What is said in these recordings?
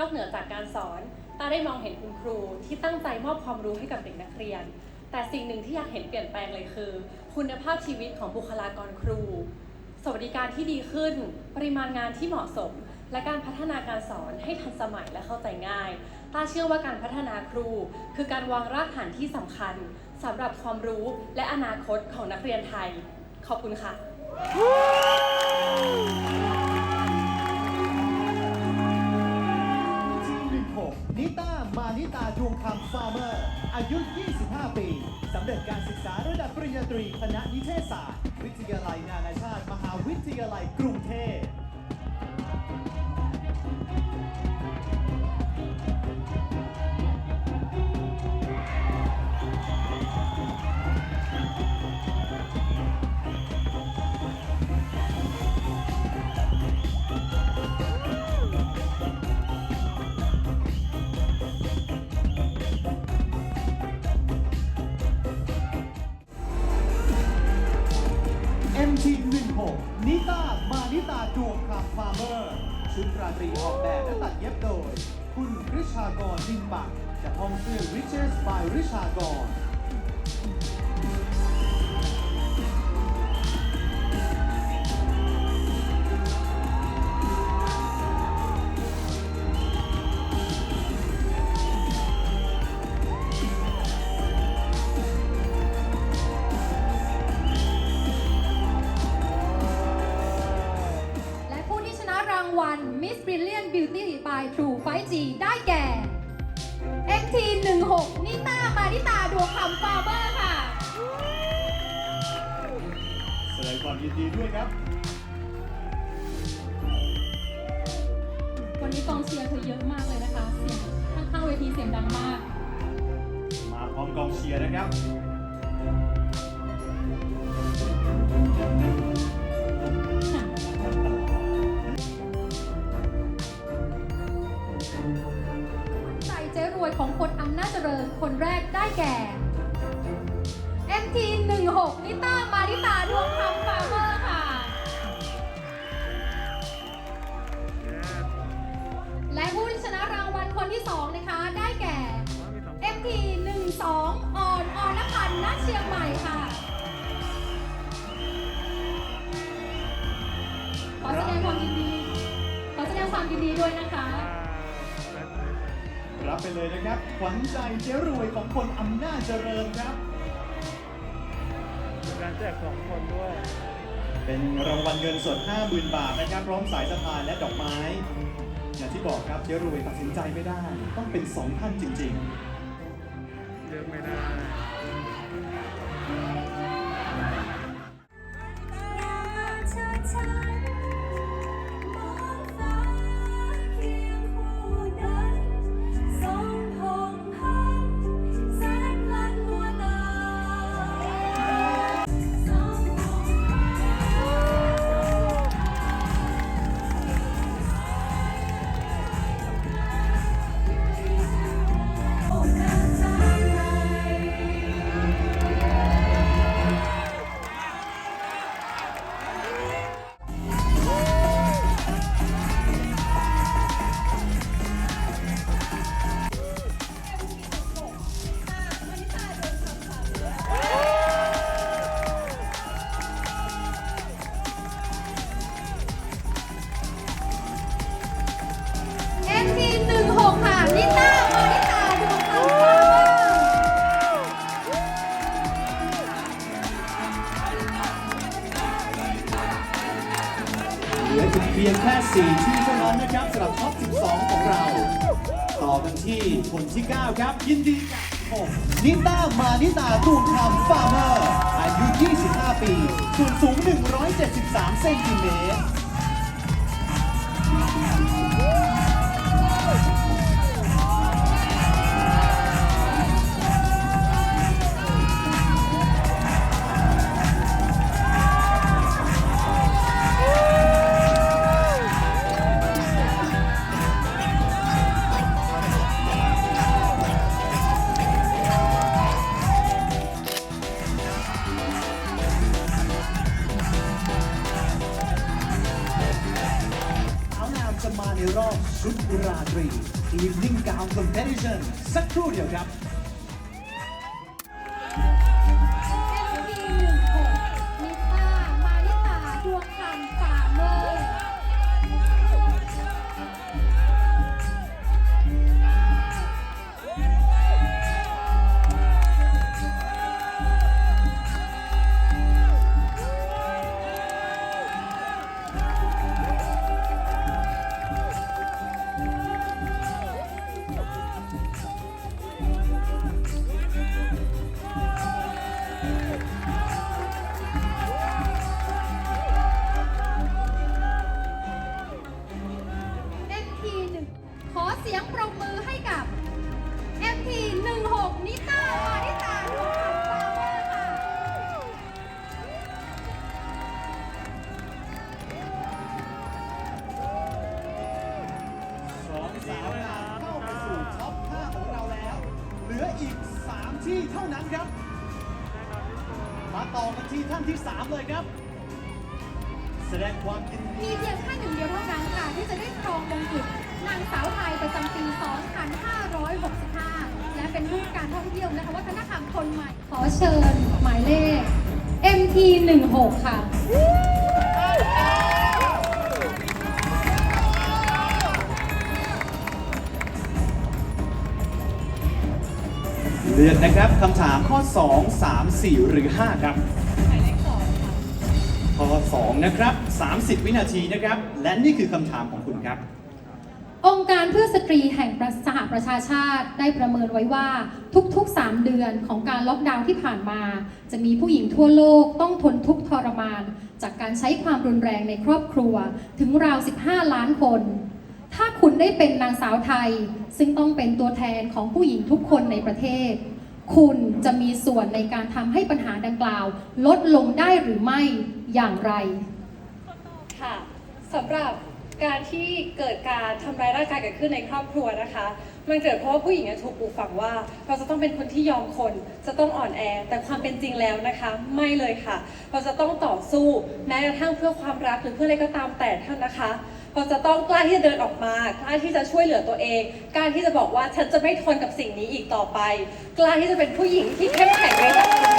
นอกเหนือจากการสอนตาได้มองเห็นคุณครูที่ตั้งใจมอบความรู้ให้กับเด็กนักเรียน แต่สิ่งหนึ่งที่อยากเห็นเปลี่ยนแปลงเลยคือ คุณภาพชีวิตของบุคลากรครู สวัสดิการที่ดีขึ้น ปริมาณงานที่เหมาะสม และการพัฒนาการสอนให้ทันสมัยและเข้าใจง่ายตาเชื่อว่าการพัฒนาครู คือการวางรากฐานที่สำคัญสำหรับความรู้และอนาคตของนักเรียนไทย ขอบคุณค่ะ ตาดวงคำฟาร์เมอร์ อายุ 25 ปี สำเร็จการศึกษาระดับปริญญาตรีคณะนิเทศศาสตร์ วิทยาลัยนานาชาติ มหาวิทยาลัยกรุงเทพ ชุดราตรีออกแบบและตัดเย็บโดย คุณริชากรดิมบักจากห้องเสื้อ Riches by ริชากร True 5G ได้แก่ MT 16 นิต้ามานิตาดวงคำฟาร์เบอร์ค่ะ แสดงความยินดีด้วยครับ วันนี้กองเชียร์เธอเยอะมากเลยนะคะ เสียงข้างๆเวทีเสียงดังมาก มาพร้อมกองเชียร์นะครับ คนแรกได้แก่ MT 16 นิต้ามาริตาดวงคำ ขวัญใจเจ๊รวยของคนอำนาจเจริญครับเป็นการแจกสองคนด้วย เป็นรางวัลเงินสด 50,000 บาทนะครับพร้อมสายสะพายและดอกไม้ อย่างที่บอกครับเจ๊รวยตัดสินใจไม่ได้ ต้องเป็นสองท่านจริงเ4 ที่เท่านั้นนะครับสำหรับท็อป 12 ของเรา ต่อกันที่คนที่ 9 ครับ ยินดีกับ6นิต้ามานิตาตูนคำฟาร์เมอร์ อายุ 25 ปี ส่วนสูง 173 เซนติเมตร ครู่เดียวครับ ที่เท่านั้นครับ มาต่อกันที่ท่านที่ 3 เลยครับ แสดงความยินดีมีเพียงแค่หนึ่งเดียวเท่านั้นค่ะที่จะได้ครองมงกุฎนางสาวไทยประจำปี 2565 และเป็นทูตการท่องเที่ยวนะคะวัฒนธรรมคนใหม่ ขอเชิญหมายเลข MT 16 ค่ะ ลือกนะครับคำถามข้อ 2 3 4 หรือ 5 ครับ หมายเลขสองค่ะ ข้อ 2 นะครับ 30 วินาทีนะครับ และนี่คือคำถามของคุณครับ องค์การเพื่อสตรีแห่งประสหประชาชาติได้ประเมินไว้ว่าทุกๆ 3 เดือนของการล็อกดาวน์ที่ผ่านมา จะมีผู้หญิงทั่วโลกต้องทนทุกข์ทรมาน จากการใช้ความรุนแรงในครอบครัวถึงราว 15 ล้านคน ถ้าคุณได้เป็นนางสาวไทย ซึ่งต้องเป็นตัวแทนของผู้หญิงทุกคนในประเทศ คุณจะมีส่วนในการทำให้ปัญหาดังกล่าว ลดลงได้หรือไม่อย่างไร ค่ะสำหรับการที่เกิดการทำร้ายร่างกายเกิดขึ้นในครอบครัวนะคะ มันเกิดเพราะว่าผู้หญิงถูกปลูกฝังว่า เราจะต้องเป็นคนที่ยอมคน จะต้องอ่อนแอ แต่ความเป็นจริงแล้วนะคะ ไม่เลยค่ะ เราจะต้องต่อสู้แม้กระทั่งเพื่อความรักหรือเพื่ออะไรก็ตามแต่เท่านะคะ เราจะต้องกล้าที่จะเดินออกมากล้าที่จะช่วยเหลือตัวเองกล้าที่จะบอกว่าฉันจะไม่ทนกับสิ่งนี้อีกต่อไป กล้าที่จะเป็นผู้หญิงที่เข้มแข็งในแบบนี้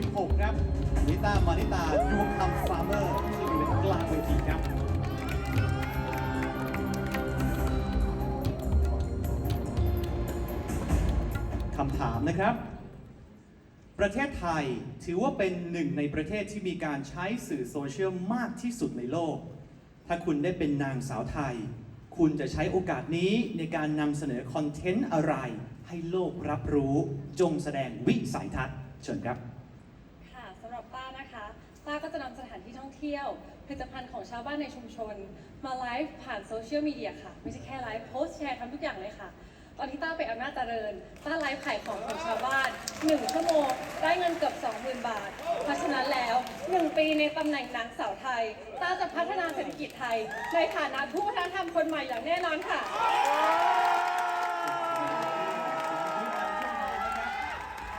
16 ครับนิต้ามานิตาดวงคำฟาร์เมอร์ที่อยู่เป็นกลางเวทีครับคำถามนะครับ ประเทศไทยถือว่าเป็นหนึ่งในประเทศที่มีการใช้สื่อโซเชียลมากที่สุดในโลก ถ้าคุณได้เป็นนางสาวไทย คุณจะใช้โอกาสนี้ในการนำเสนอคอนเทนต์อะไร ให้โลกรับรู้ จงแสดงวิสัยทัศน์เชิญครับ ค่ะสำหรับต้านะคะ ต้าก็จะนำสถานที่ท่องเที่ยว ผลิตภัณฑ์ของชาวบ้านในชุมชน มาไลฟ์ผ่านโซเชียลมีเดียค่ะ ไม่ใช่แค่ไลฟ์โพสต์แชร์ทำทุกอย่างเลยค่ะ ตอนที่ต้าไปอำนาจเจริญ ต้าไลฟ์ขายของของชาวบ้าน 1 ชั่วโมง ได้เงินเกือบ20,000 บาท เพราะฉะนั้นแล้ว 1 ปีในตำแหน่งนางสาวไทย ต้าจะพัฒนาเศรษฐกิจไทย ในฐานะผู้วัฒนธรรมคนใหม่อย่างแน่นอนค่ะ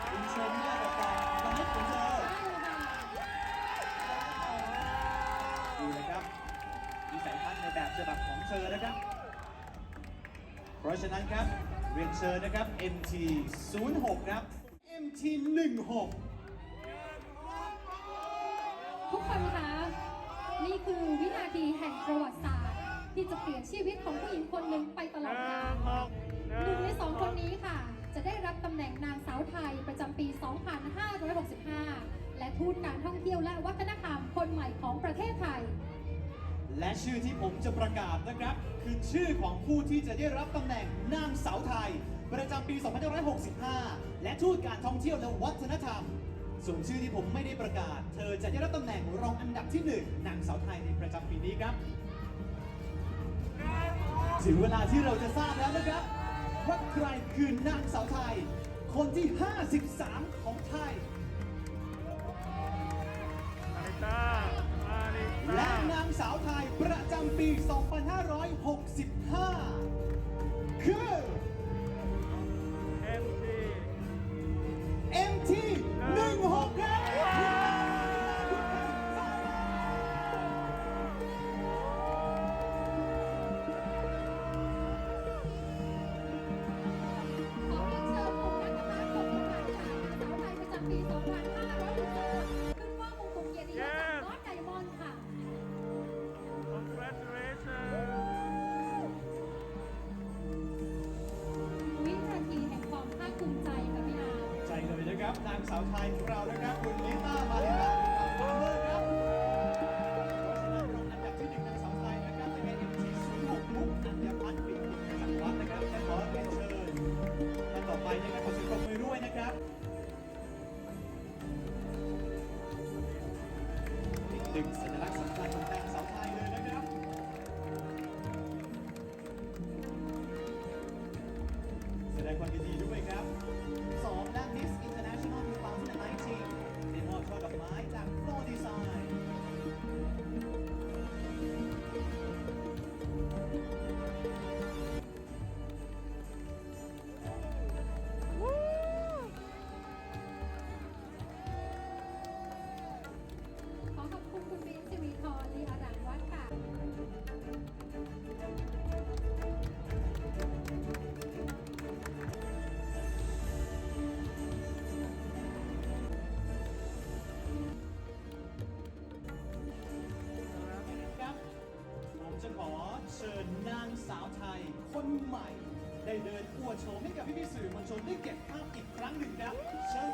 คุณชมหน้ากับการไลฟ์ของเธอดูนะครับวิสัยทัศน์ใน แบบฉบับของเธอนะครับ เพราะฉะนั้นครับ เรียนเชิญนะครับ MT 06ครับ MT 16ทุกคนคะ นี่คือวินาทีแห่งประวัติศาสตร์ ที่จะเปลี่ยนชีวิตของผู้หญิงคนหนึ่งไปตลอดกาลหนึ่งในสองคนนี้ค่ะ จะได้รับตำแหน่งนางสาวไทยประจำปี 2565 และทูตการท่องเที่ยวและวัฒนธรรมคนใหม่ของประเทศไทย และชื่อที่ผมจะประกาศนะครับ คือชื่อของผู้ที่จะได้รับตำแหน่งนางสาวไทย ประจำปี 2565 และทูตการท่องเที่ยวและวัฒนธรรม ส่วนชื่อที่ผมไม่ได้ประกาศ เธอจะได้รับตำแหน่งรองอันดับที่หนึ่งนางสาวไทยในประจำปีนี้ครับ ถึงเวลาที่เราจะทราบแล้วนะครับว่าใครคือนางสาวไทย คนที่ 53 ของไทยมาริต้ามาริ และนางสาวไทยประจำปี 2565 คือ นะครับนางสาวไทยของเรานะครับคุณลิต้ามาริตาคุณฟาร์เมอร์ครับเพราะฉะนั้นรองอันดับที่หนึ่งนางสาวไทยนะครับจะเป็น MT 06มุกอัญญพัฒน์ปิ่นกิจจักรวัฒน์นะครับและขอเรียนเชิญท่านต่อไปนะครับขอเสียงปรบมือด้วยนะครับอีกหนึ่งสัญลักษณ์สำคัญของนางสาวไทยเลยนะครับแสดงความยินดี พอีก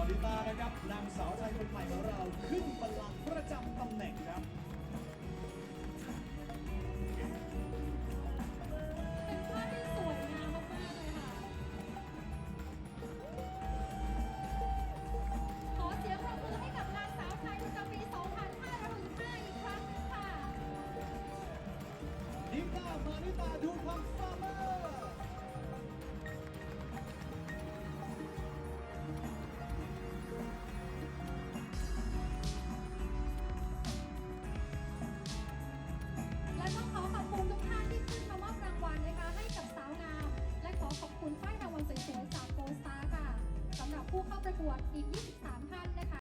อเชิญนอริต้านะครับนางสาวไทยคนใหม่ของเราขึ้นบัลลังก์ประจำตำแหน่งครับเป็นภาพที่สวยงามมากๆเลยค่ะ ขอเสียงปรบมือให้กับนางสาวไทยประจำปี 2565 อีกครั้งหนึงค่ะนิต้ามานิตาดูความฟา ปรวดอีก 23,000น